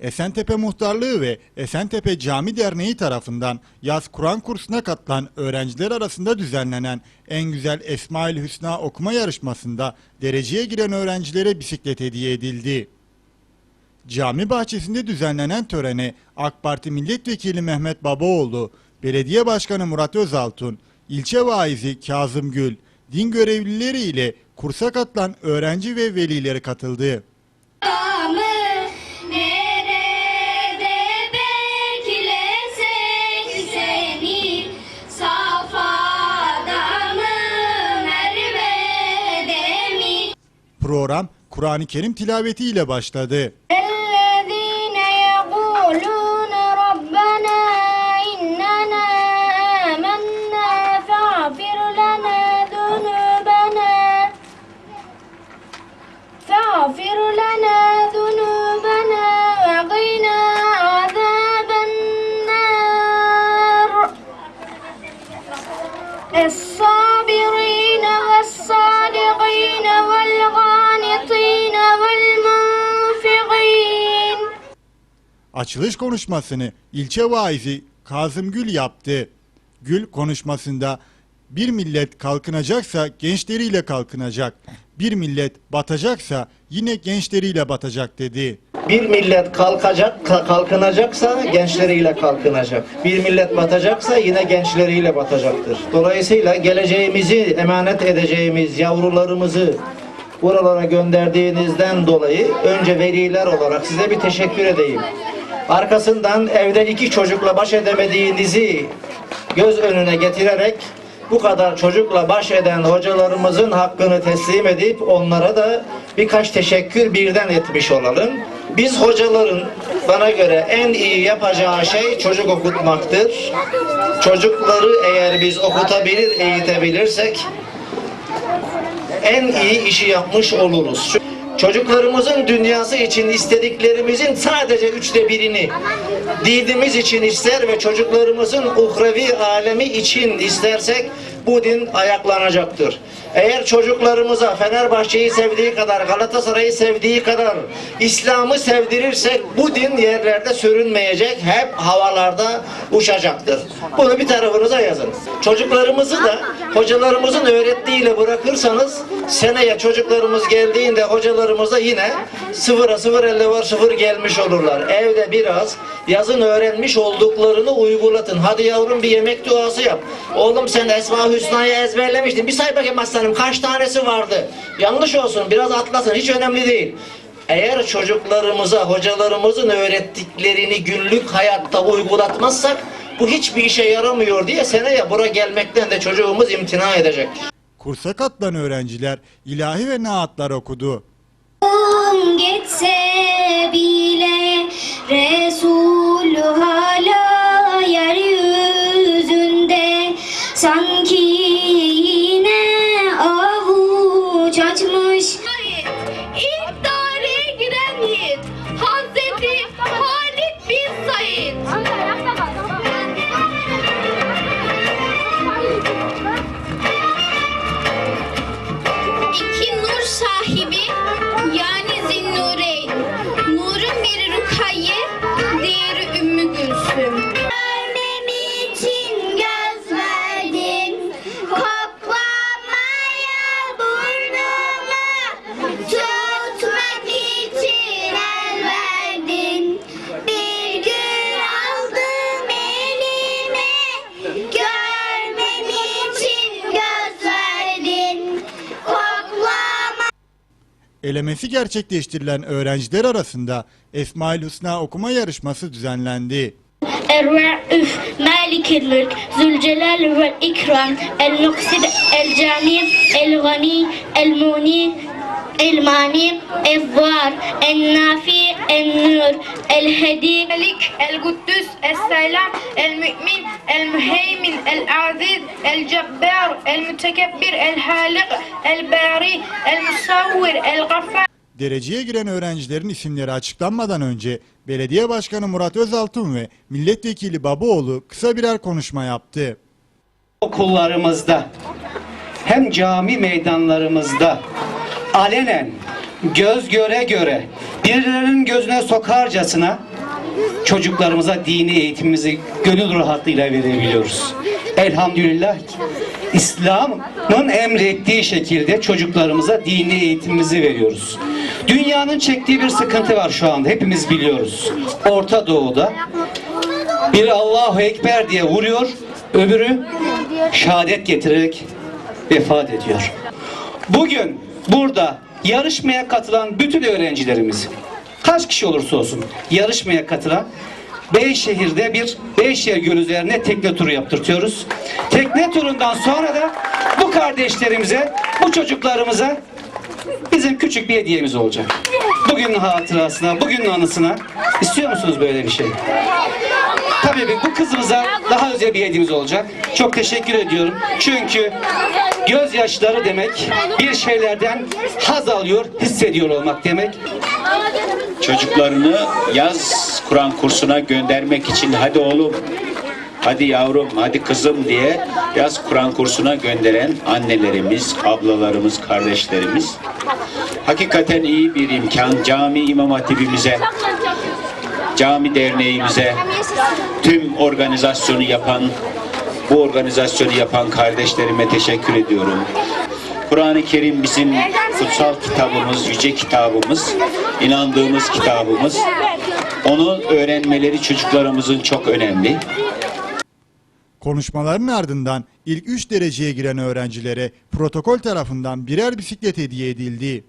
Esentepe Muhtarlığı ve Esentepe Cami Derneği tarafından yaz Kur'an kursuna katılan öğrenciler arasında düzenlenen En Güzel Esmaül Hüsna okuma yarışmasında dereceye giren öğrencilere bisiklet hediye edildi. Cami bahçesinde düzenlenen törene AK Parti Milletvekili Mehmet Babaoğlu, Belediye Başkanı Murat Özaltun, ilçe vaizi Kazım Gül, din görevlileri ile kursa katılan öğrenci ve velileri katıldı. Program Kur'an-ı Kerim tilaveti ile başladı. Açılış konuşmasını ilçe vaizi Kazım Gül yaptı. Gül konuşmasında bir millet kalkınacaksa gençleriyle kalkınacak. Bir millet batacaksa yine gençleriyle batacak dedi. Bir millet kalkacak, ka- kalkınacaksa gençleriyle kalkınacak. Bir millet batacaksa yine gençleriyle batacaktır. Dolayısıyla geleceğimizi emanet edeceğimiz yavrularımızı buralara gönderdiğinizden dolayı önce veliler olarak size bir teşekkür edeyim. Arkasından evde iki çocukla baş edemediğinizi göz önüne getirerek bu kadar çocukla baş eden hocalarımızın hakkını teslim edip onlara da birkaç teşekkür birden etmiş olalım. Biz hocaların bana göre en iyi yapacağı şey çocuk okutmaktır. Çocukları eğer biz okutabilir, eğitebilirsek en iyi işi yapmış oluruz. Çocuklarımızın dünyası için istediklerimizin sadece üçte birini dinimiz için ister ve çocuklarımızın uhrevi alemi için istersek bu din ayaklanacaktır. Eğer çocuklarımıza Fenerbahçe'yi sevdiği kadar, Galatasaray'ı sevdiği kadar İslam'ı sevdirirsek bu din yerlerde sürünmeyecek, hep havalarda uçacaktır. Bunu bir tarafınıza yazın. Çocuklarımızı da hocalarımızın öğrettiğiyle bırakırsanız seneye çocuklarımız geldiğinde hocalarımıza yine sıfıra sıfır elde var sıfır gelmiş olurlar. Evde biraz yazın öğrenmiş olduklarını uygulatın. Hadi yavrum bir yemek duası yap. Oğlum sen Esma Hüsna'yı ezberlemiştin. Bir say bakayım aslanım kaç tanesi vardı. Yanlış olsun biraz atlasın hiç önemli değil. Eğer çocuklarımıza hocalarımızın öğrettiklerini günlük hayatta uygulatmazsak bu hiçbir işe yaramıyor diye seneye bura gelmekten de çocuğumuz imtina edecek. Kursa katılan öğrenciler ilahi ve naatlar okudu. Geçse bile Resul hala yeryüzünde sanki Elemesi gerçekleştirilen öğrenciler arasında Esmaül Hüsna okuma yarışması düzenlendi. الرؤوف مالك الملك ذو الجلال والإكرام المقصد الجميع الغني المغني المانع الضار النافع النور الهدي الملك القدوس السلام المؤمن المهيمن العزيز الجبار المتكبر الخالق الباري المصور الغفار Dereceye giren öğrencilerin isimleri açıklanmadan önce Belediye Başkanı Murat Özaltun ve Milletvekili Babaoğlu kısa birer konuşma yaptı. okullarımızda hem cami meydanlarımızda alenen göz göre göre birilerinin gözüne sokarcasına çocuklarımıza dini eğitimimizi gönül rahatlığıyla verebiliyoruz. Elhamdülillah İslam'ın emrettiği şekilde çocuklarımıza dini eğitimimizi veriyoruz. Dünyanın çektiği bir sıkıntı var şu anda hepimiz biliyoruz. Orta Doğu'da biri Allahu Ekber diye vuruyor, öbürü şehadet getirerek vefat ediyor. Bugün burada yarışmaya katılan bütün öğrencilerimiz kaç kişi olursa olsun yarışmaya katılan Beyşehir'de bir Beyşehir Gölü üzerine tekne turu yaptırtıyoruz. Tekne turundan sonra da bu kardeşlerimize, bu çocuklarımıza bizim küçük bir hediyemiz olacak. Bugünün hatırasına, bugünün anısına istiyor musunuz böyle bir şey? Tabii bu kızımıza daha özel bir hediyemiz olacak. Çok teşekkür ediyorum. Çünkü gözyaşları demek bir şeylerden haz alıyor, hissediyor olmak demek. çocuklarını yaz Kur'an kursuna göndermek için hadi oğlum, hadi yavrum, hadi kızım diye yaz Kur'an kursuna gönderen annelerimiz, ablalarımız, kardeşlerimiz hakikaten iyi bir imkan. Cami İmam Hatibimize, cami derneğimize, tüm organizasyonu yapan, bu organizasyonu yapan kardeşlerime teşekkür ediyorum. Kur'an-ı Kerim bizim kutsal kitabımız, yüce kitabımız, inandığımız kitabımız. Onu öğrenmeleri çocuklarımızın çok önemli. Konuşmaların ardından ilk 3 dereceye giren öğrencilere protokol tarafından birer bisiklet hediye edildi.